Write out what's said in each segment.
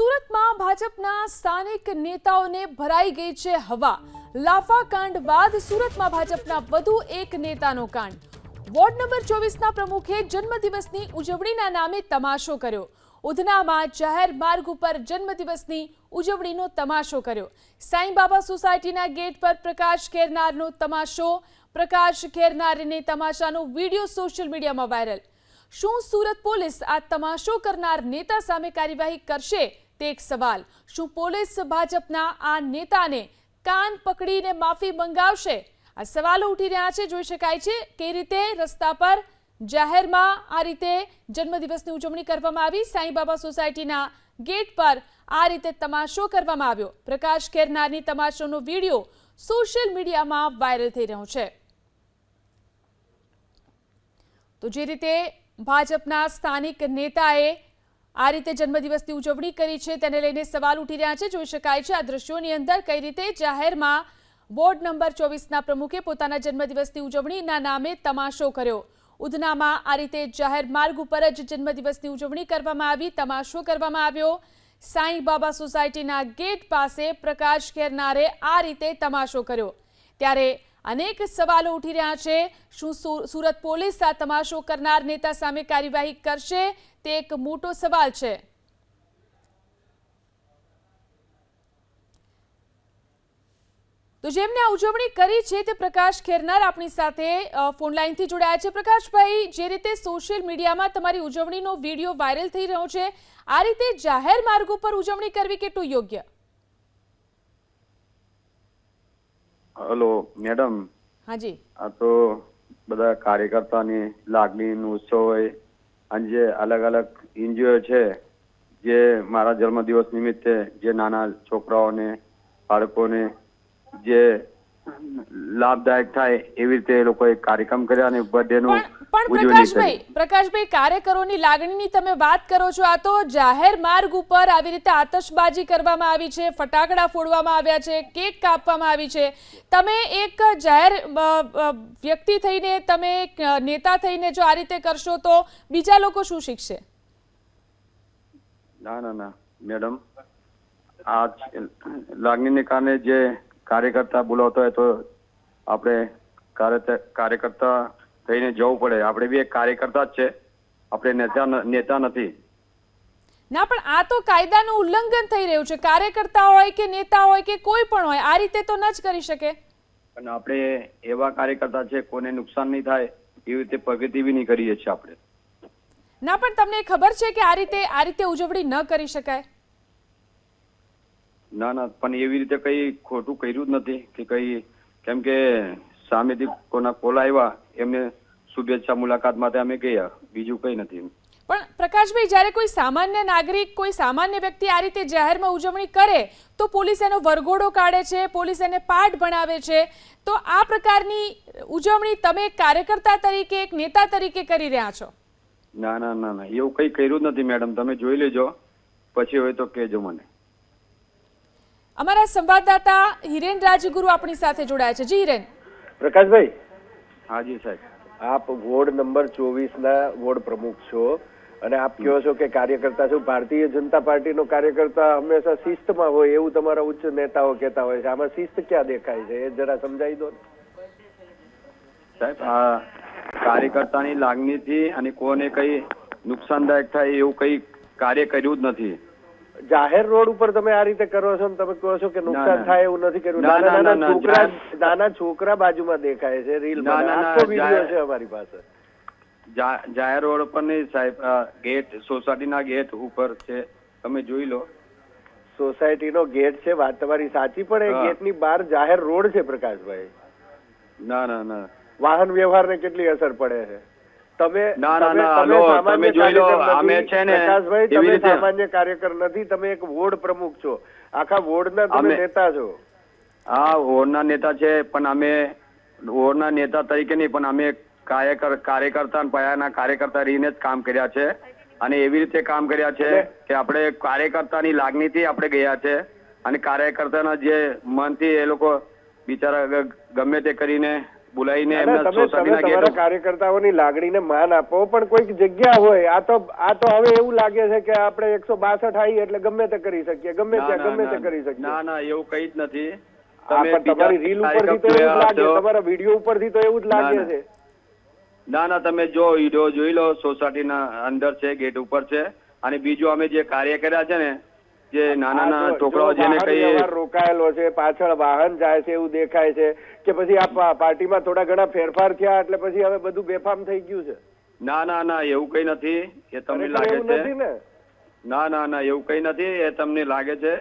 સુરતમાં ભાજપના સ્થાનિક નેતાઓને ભરાઈ ગઈ છે હવા. લાફા કાંડ બાદ સુરતમાં ભાજપના વધુ એક નેતાનો કાંડ. વોર્ડ નંબર ચોવીસના પ્રમુખે જન્મદિવસની ઉજવણીના નામે તમાશો કર્યો. ઉધનામાં જાહેર માર્ગ ઉપર જન્મદિવસની ઉજવણીનો તમાશો કર્યો. સાંઈબાબા સોસાયટીના ગેટ પર પ્રકાશ ખેરનારનો તમાશો, પ્રકાશ ખેરનારને તમાશાનો વીડિયો સોશિયલ મીડિયામાં વાયરલ. શું સુરત પોલીસ આ તમાશો કરનાર નેતા સામે કાર્યવાહી કરશે? તે એક સવાલ. શું પોલીસ ભાજપના આ નેતાને કાન પકડીને માફી મંગાવશે? આ સવાલો ઉઠી રહ્યા છે, જોઈ શકાય છે કે રીતે રસ્તા પર જાહેરમાં આ રીતે જન્મદિવસની ઉજવણી કરવામાં આવી. સાંઈબાબા સોસાયટીના ગેટ પર આ રીતે તમાશો કરવામાં આવ્યો. પ્રકાશ ખેરનારની તમાશોનો વીડિયો સોશિયલ મીડિયામાં વાયરલ થઈ રહ્યો છે. તો જે રીતે ભાજપના સ્થાનિક નેતાએ આ રીતે જન્મદિવસની ઉજવણી કરી છે, તેને લઈને સવાલ ઉઠી રહ્યા છે. જોઈ શકાય છે આ દ્રશ્યોની અંદર કઈ રીતે જાહેરમાં વોર્ડ નંબર ચોવીસના પ્રમુખે પોતાના જન્મદિવસની ઉજવણીના નામે તમાશો કર્યો. ઉધનામાં આ રીતે જાહેર માર્ગ ઉપર જ જન્મદિવસની ઉજવણી કરવામાં આવી, તમાશો કરવામાં આવ્યો. સાંઈ બાબા સોસાયટીના ગેટ પાસે પ્રકાશ ખેરનારે આ રીતે તમાશો કર્યો. ત્યારે અનેક સવાલો ઉઠી રહ્યા છે. શું સુરત પોલીસ આ તમાશો કરનાર નેતા સામે કાર્યવાહી કરશે? તે એક મોટો સવાલ છે. તો જેમને આ ઉજવણી કરી છે તે પ્રકાશ ખેરનાર આપણી સાથે ફોનલાઈનથી ફોન લાઈનથી જોડાયા છે. પ્રકાશભાઈ, જે રીતે સોશિયલ મીડિયામાં તમારી ઉજવણીનો વીડિયો વાયરલ થઈ રહ્યો છે, આ રીતે જાહેર માર્ગ ઉપર ઉજવણી કરવી કેટલું યોગ્ય? Hello madam. હાજી. આ તો બધા કાર્યકર્તાની લાગણીનો ઉત્સવ હોય અને જે અલગ અલગ એનજીઓ છે જે મારા જન્મદિવસ નિમિત્તે જે નાના છોકરાઓને બાળકોને જે લાભદાયક થાય એવી રીતે એ લોકોએ કાર્યક્રમ કર્યા અને બર્થડેનું પણ પ્રકાશભાઈ પ્રકાશભાઈ કાર્યકરોની લાગણીની તમે વાત કરો છો આ તો જાહેર માર્ગ ઉપર આવી રીતે આતશબાજી કરવામાં આવી છે ફટાકડા ફોડવામાં આવ્યા છે કેક કાપવામાં આવી છે. તમે એક જાહેર વ્યક્તિ થઈને તમે એક નેતા થઈને જો આ રીતે કરશો તો બીજા લોકો શું શીખશે? ના ના ના મેડમ આ લાગણીને કારણે જે કાર્યકર્તા બોલાવતો હોય તો આપણે કાર્ય- કાર્યકર્તા થઈને જવું પડે. આપણે બી એક કાર્યકર્તા જ છે. આપણે નેતા નેતા નથી. ના પણ આ તો કાયદાનું ઉલ્લંઘન થઈ રહ્યું છે. કાર્યકર્તા હોય કે નેતા હોય કે કોઈ પણ હોય આ રીતે તો ન જ કરી શકે. પણ આપણે એવા કાર્યકર્તા છે કોને નુકસાન નહીં થાય એવી રીતે પ્રગતિ બી નહીં કરીએ છીએ આપણે. ના પણ તમને ખબર છે કે આ રીતે આ રીતે ઉજવણી ન કરી શકાય? ના ના પણ એવી રીતે કઈ ખોટું કર્યું જ નથી કે કઈ કેમ કે સામેથી કોના કોલ આવ્યા એમને શુભેચ્છા મુલાકાત માટે અમે ગયા. બીજું કઈ નથી. પણ પ્રકાશભાઈ જ્યારે કોઈ સામાન્ય નાગરિક કોઈ સામાન્ય વ્યક્તિ આ રીતે જાહેરમાં ઉજવણી કરે તો પોલીસ એનો વરઘોડો કાઢે છે પોલીસ એને પાઠ ભણાવે છે. તો આ પ્રકારની ઉજવણી તમે એક કાર્યકર્તા તરીકે એક નેતા તરીકે કરી રહ્યા છો? ના ના ના ના. એવું કઈ કર્યું જ નથી મેડમ. તમે જોઈ લેજો. પછી હોય તો કહેજો મને. અમારા સંવાદદાતા હિરેન રાજગુરુ આપણી સાથે જોડાયા છે. જી હિરેન. પ્રકાશભાઈ? હાજી સાહેબ. આપ વોર્ડ નંબર ચોવીસ ના વોર્ડ પ્રમુખ છો અને આપ કહો છો કે કાર્યકર્તા છો. ભારતીય જનતા પાર્ટીનો કાર્યકર્તા હંમેશા શિસ્તમાં હોય એવું તમારા ઉચ્ચ નેતાઓ કહેતા હોય છે. આમાં શિસ્ત ક્યાં દેખાય છે એ જરા સમજાવી દો સાહેબ આ કાર્યકર્તાની લાગણીથી અને કોને કઈ નુકસાનદાયક થાય એવું કઈ કાર્ય કર્યું જ નથી. જાહેર રોડ ઉપર તમે આ રીતે કરો છો તમે કહો છો કે નુકસાન થાય એવું નથી કર્યું. નાના નાના છોકરા નાના છોકરા બાજુમાં દેખાય છે રીલ ના, ના, ના, વીડિયો છે અમારી પાસે. જાહેર રોડ પર નહીં સાહેબ ગેટ ગેટ સોસાયટીના ગેટ ઉપર છે. તમે જોઈ લો. સોસાયટીનો ગેટ છે વાત તમારી સાચી પણ એ ગેટ ગેટની બહાર જાહેર રોડ છે પ્રકાશભાઈ. ના ના ના. વાહન વ્યવહારને કેટલી અસર પડે છે? તમે ના, ના, ના, લો તમે જોઈ લો, અમે છે ને એવી રીતે- સામાન્ય કાર્યકર નથી તમે એક વોર્ડ પ્રમુખ છો. આખા વોર્ડના તમે નેતા છો. હા વોર્ડના નેતા છે પણ અમે વોર્ડના નેતા તરીકે નહીં પણ અમે કાર્યકર કાર્યકર્તા પાયાના કાર્યકર્તા રહીને જ કામ કર્યા છે. અને એવી રીતે કામ કર્યા છે કે આપણે કાર્યકર્તાની લાગણીથી આપણે ગયા છે. અને કાર્યકર્તાના જે મનથી એ લોકો બિચારા ગમે તે કરીને બોલાવીને એમના સોસાયટીના કાર્યકર્તાઓની લાગણીને માન આપો પણ કોઈક જગ્યા હોય આ તો આ તો હવે એવું લાગે છે કે આપણે એકસો બાસઠ આવી એટલે ગમે તે કરી શકીએ ગમે ત્યાં ગમે તે કરી શકીએ. ના ના એવું કઈ જ નથી. તમે તમારી રીલ ઉપરથી તો એવું લાગે તમારા વીડિયો ઉપરથી તો એવું જ ના, લાગે ના. છે. ના ના તમે જો વીડિયો જોઈ લો સોસાયટીના અંદર છે ગેટ ઉપર છે. અને બીજું અમે જે કાર્ય કર્યા છે ને જે નાના નાના છોકરાઓ જેને કહીએ રોકાયેલો છે પાછળ વાહન જાય છે એવું દેખાય છે કે પછી આ પાર્ટીમાં થોડા ઘણા ફેરફાર થયા એટલે પછી હવે બધું બેફામ થઈ ગયું છે. ના ના ના એવું કઈ નથી એ તમને લાગે છે? ના? ના ના એવું કઈ નથી એ તમને લાગે છે?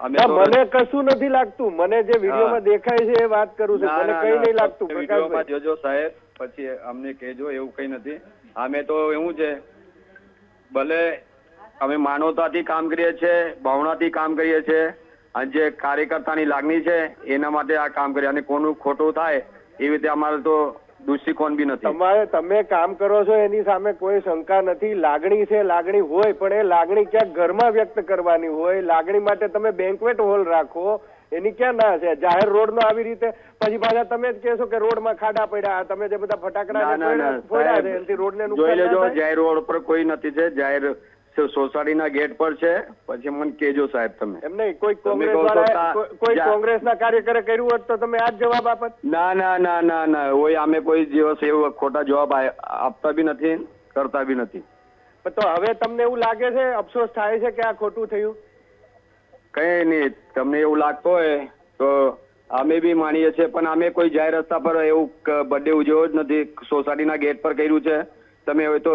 મને કશું નથી લાગતું. મને જે વિડીયોમાં દેખાય છે એ વાત કરું છું. મને કઈ નહીં લાગતું વિડીયોમાં જોજો સાહેબ પછી અમને કહેજો એવું કઈ નથી. અમે તો એવું છે ભલે અમે માનવતાથી કામ કરીએ છીએ ભાવનાથી કામ કરીએ છીએ અને જે કાર્યકર્તાની લાગણી છે એના માટે આ કામ કરીએ. અને કોનું ખોટું થાય એવી રીતે અમારે તો દૃષ્ટિકોણ બી નથી. તમારે તમે કામ કરો છો એની સામે કોઈ શંકા નથી. લાગણી છે લાગણી હોય પણ એ લાગણી ક્યાંક ઘરમાં વ્યક્ત કરવાની હોય. લાગણી માટે તમે બેન્કવેટ હોલ રાખો. એની ક્યાં ના છે? જાહેર રોડ નો આવી રીતે પછી પાછા તમે જ કહેશો કે રોડમાં ખાડા પડ્યા. તમે જે બધા ફટાકડા ફોડ્યા છે એનાથી રોડ ને જોઈ લેજો જાહેર રોડ પર કોઈ નથી છે. જાહેર સોસાયટીના ગેટ પર છે. પછી મને કેજો સાહેબ તમે. એમ નહીં કોઈ કોંગ્રેસ કોઈ- કોંગ્રેસના કાર્યકરે કર્યું હોત તો તમે આ જવાબ આપત? ના ના ના ના ના. ઓય અમે કોઈ દિવસ એવો ખોટા જવાબ આપતા બી નથી કરતા બી નથી. પણ તો હવે તમને એવું લાગે છે અફસોસ થાય છે કે આ ખોટું થયું? કઈ નહીં તમને એવું લાગતું હોય તો અમે બી માનીએ છીએ પણ અમે કોઈ જાહેર રસ્તા પર એવું બર્થડે ઉજવ્યો જ નથી. સોસાયટીના ગેટ પર કર્યું છે. તમે હવે તો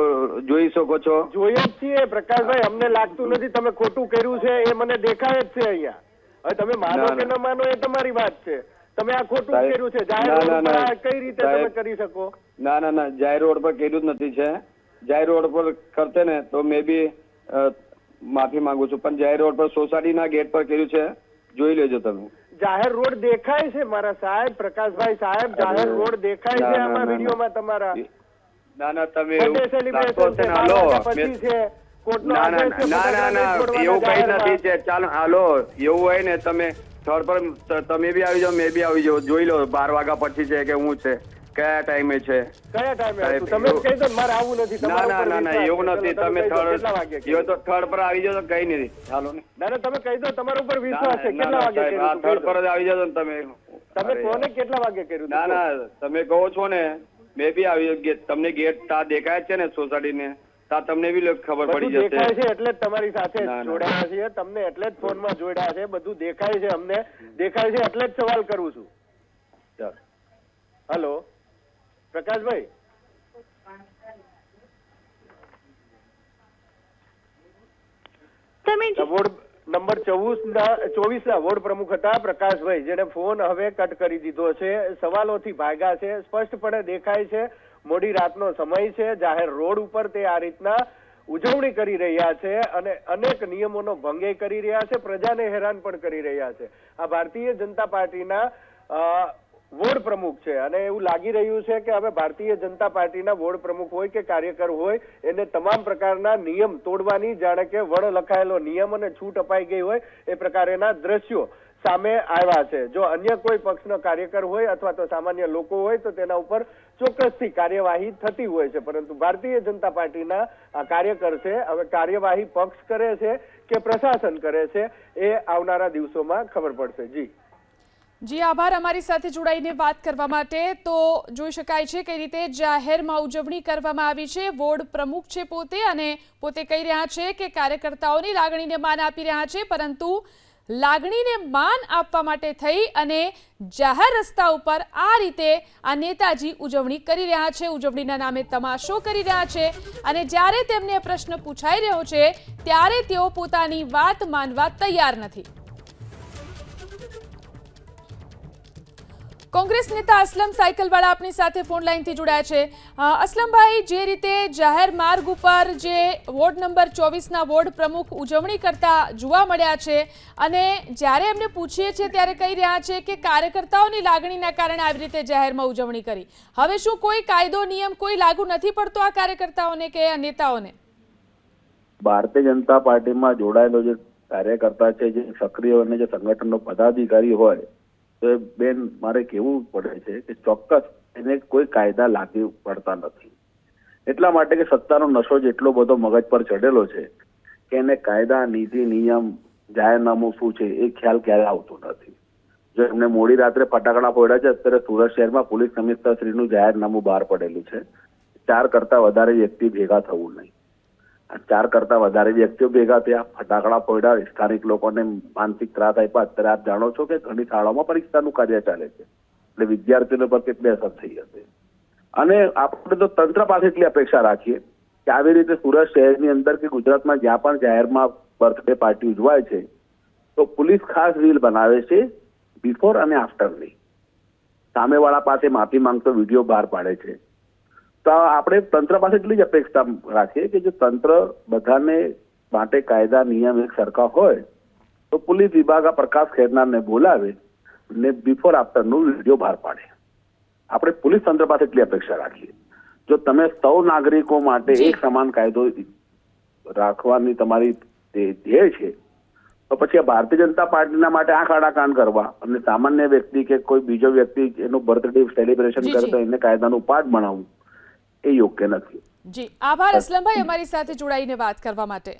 જોઈ શકો છો. જોઈએ જ છીએ. પ્રકાશભાઈ અમને લાગતું નથી તમે ખોટું કર્યું છે એ મને દેખાય જ છે અહીંયા. હવે તમે માનો કે ન. માનો એ તમારી વાત છે. તમે આ ખોટું કર્યું છે. જાહેર રોડ પર કઈ રીતે તમે કરી શકો? ના ના ના. જાહેર રોડ પર કર્યું જ નથી છે. જાહેર રોડ પર કરતે ને તો મે બી માફી માંગુ છું. પણ જાહેર રોડ પર સોસાયટીના ગેટ પર કર્યું છે. જોઈ લેજો તમે. જાહેર રોડ દેખાય છે મારા સાહેબ પ્રકાશભાઈ સાહેબ જાહેર રોડ દેખાય છે આમાં વિડીયોમાં તમારા. ના ના તમે એવું ને ના ના કઈ નથી છે ચાલો હાલો એવું હોય ને તમે થર્ડ પર તમે બી આવી જાઓ મેં બી આવી જાઓ જોઈ લો બાર વાગ્યા પછી છે કે હું છે કયા ટાઈમે છે? કયા ટાઈમે તમે કહી દો મારે આવવું નથી ના ના ના ના એવું નથી તમે થર્ડ? તો થર્ડ પર આવી તો કઈ નથી ચાલો ને. ના ના તમે કહી દો તમારા ઉપર વિશ્વાસ છે કેટલા વાગે કર્યું થર્ડ પર જ આવી જાઓ ને તમે. તમે કોને કેટલા વાગે કર્યું ના ના તમે કહો છો ને મેં બી આવી તમને ગેટ તા દેખાય છે ને સોસાયટી ને તા તમને બી ખબર પડી દેખાય જશે છે એટલે જ તમારી સાથે. જોડાયા છીએ. તમને એટલે જ ફોનમાં જોડાયા છે. બધું દેખાય છે અમને. દેખાય છે એટલે જ સવાલ કરું છું. ચાલો. હલો. પ્રકાશભાઈ. તમે નંબર ચોવીસ ના ચોવીસ ના વોર્ડ પ્રમુખ હતા પ્રકાશભાઈ જેને ફોન હવે કટ કરી દીધો છે. સવાલોથી ભાગ્યા છે. સ્પષ્ટપણે દેખાય છે, મોડી રાતનો સમય છે. જાહેર રોડ ઉપર તે આ રીતના ઉજવણી કરી રહ્યા છે અને અનેક નિયમોનો ભંગે કરી રહ્યા છે. પ્રજાને હેરાન પણ કરી રહ્યા છે. આ ભારતીય જનતા પાર્ટીના વોર્ડ પ્રમુખ છે. અને એવું લાગી રહ્યું છે કે હવે ભારતીય જનતા પાર્ટીના વોર્ડ પ્રમુખ હોય કે કાર્યકર હોય, એને તમામ પ્રકારના નિયમ તોડવાની, જાણે કે વડ લખાયેલો નિયમ અને છૂટ અપાઈ ગઈ હોય એ પ્રકારેના દ્રશ્યો સામે આવ્યા છે. જો અન્ય કોઈ પક્ષનો કાર્યકર હોય અથવા તો સામાન્ય લોકો હોય, તો તેના ઉપર ચોક્કસથી કાર્યવાહી થતી હોય છે. પરંતુ ભારતીય જનતા પાર્ટીના કાર્યકર છે, હવે કાર્યવાહી પક્ષ કરે છે કે પ્રશાસન કરે છે, એ આવનારા દિવસોમાં ખબર પડશે. જી. જી, આભાર અમારી સાથે જોડાઈને વાત કરવા માટે. તો જોઈ શકાય છે કઈ રીતે જાહેરમાં ઉજવણી કરવામાં આવી છે. વોર્ડ પ્રમુખ છે પોતે અને પોતે કહી રહ્યા છે કે કાર્યકર્તાઓની લાગણીને માન આપી રહ્યા છે, પરંતુ લાગણીને માન આપવા માટે થઈ અને જાહેર રસ્તા ઉપર આ રીતે આ નેતાજી ઉજવણી કરી રહ્યા છે. ઉજવણીના નામે તમાશો કરી રહ્યા છે અને જ્યારે તેમને પ્રશ્ન પૂછાઈ રહ્યો છે, ત્યારે તેઓ પોતાની વાત માનવા તૈયાર નથી. કોંગ્રેસ નેતા અસલમ સાયકલવાળા આપણી સાથે ફોન લાઈનથી જોડાયા છે. અસલમભાઈ, જે રીતે જાહેર માર્ગ ઉપર જે વોર્ડ નંબર ચોવીસના વોર્ડ પ્રમુખ ઉજવણી કરતા જોવા મળ્યા છે અને જ્યારે એમને પૂછીએ છીએ ત્યારે કહી રહ્યા છે કે કાર્યકર્તાઓની લાગણીના કારણે આવી રીતે જાહેરમાં ઉજવણી કરી. હવે શું કોઈ કાયદો, નિયમ કોઈ લાગુ નથી પડતો આ કાર્યકર્તાઓને કે નેતાઓને? ભારતીય જનતા પાર્ટીમાં જોડાયેલો જે કાર્યકર્તા છે, જે સક્રિય અને જે સંગઠનનો પદાધિકારી હોય તો બેન, મારે કહેવું પડે છે કે ચોક્કસ એને કોઈ કાયદા લાગુ પડતા નથી. એટલા માટે કે સત્તાનો નશો જેટલો બધો મગજ પર ચડેલો છે કે એને કાયદા, નીતિ, નિયમ, જાહેરનામું શું છે એ ખ્યાલ ક્યારે આવતો નથી. જો એમને મોડી રાત્રે ફટાકડા ફોડ્યા છે, અત્યારે સુરત શહેરમાં પોલીસ કમિશનર શ્રીનું જાહેરનામું બહાર પડેલું છે. ચાર કરતા વધારે વ્યક્તિ ભેગા થવું નહીં. ચાર કરતા વધારે વ્યક્તિઓ ભેગા થયા, ફટાકડા ફોડ્યા સ્થાનિક લોકોને માનસિક ત્રાસ આપ્યા. અત્યારે આપ જાણો છો કે ઘણી શાળાઓમાં પરીક્ષાનું કાર્ય ચાલે છે. એટલે વિદ્યાર્થીઓ પર કેટલી અસર થઈ હશે. અને આપણે તો તંત્ર પાસે એટલી અપેક્ષા રાખીએ કે આવી રીતે સુરત શહેરની અંદર કે ગુજરાતમાં જ્યાં પણ જાહેરમાં બર્થડે પાર્ટી ઉજવાય છે, તો પોલીસ ખાસ રીલ બનાવે છે બિફોર અને આફ્ટરની સામેવાળા પાસે માફી માંગતો વીડિયો બહાર પાડે છે. આપણે તંત્ર પાસે એટલી જ અપેક્ષા રાખીએ કે જો તંત્ર બધાને માટે કાયદા નિયમ એક સરખા હોય તો પોલીસ વિભાગ આ પ્રકાશ ખેરનારને બોલાવે ને બિફોર આફ્ટરનું વીડિયો બહાર પાડે. આપણે પોલીસ તંત્ર પાસે એટલી અપેક્ષા રાખીએ. જો તમે સૌ નાગરિકો માટે એક સમાન કાયદો રાખવાની તમારી ધ્યેય છે તો પછી આ ભારતીય જનતા પાર્ટીના માટે આંખ આડા કાન કરવા અને સામાન્ય વ્યક્તિ કે કોઈ બીજો વ્યક્તિ એનું બર્થડે સેલિબ્રેશન કરે તો એને કાયદાનું પાઠ ભણાવવું. એ યોગ્ય નથી. જી આભાર અસલમભાઈ અમારી સાથે જોડાઈને વાત કરવા માટે.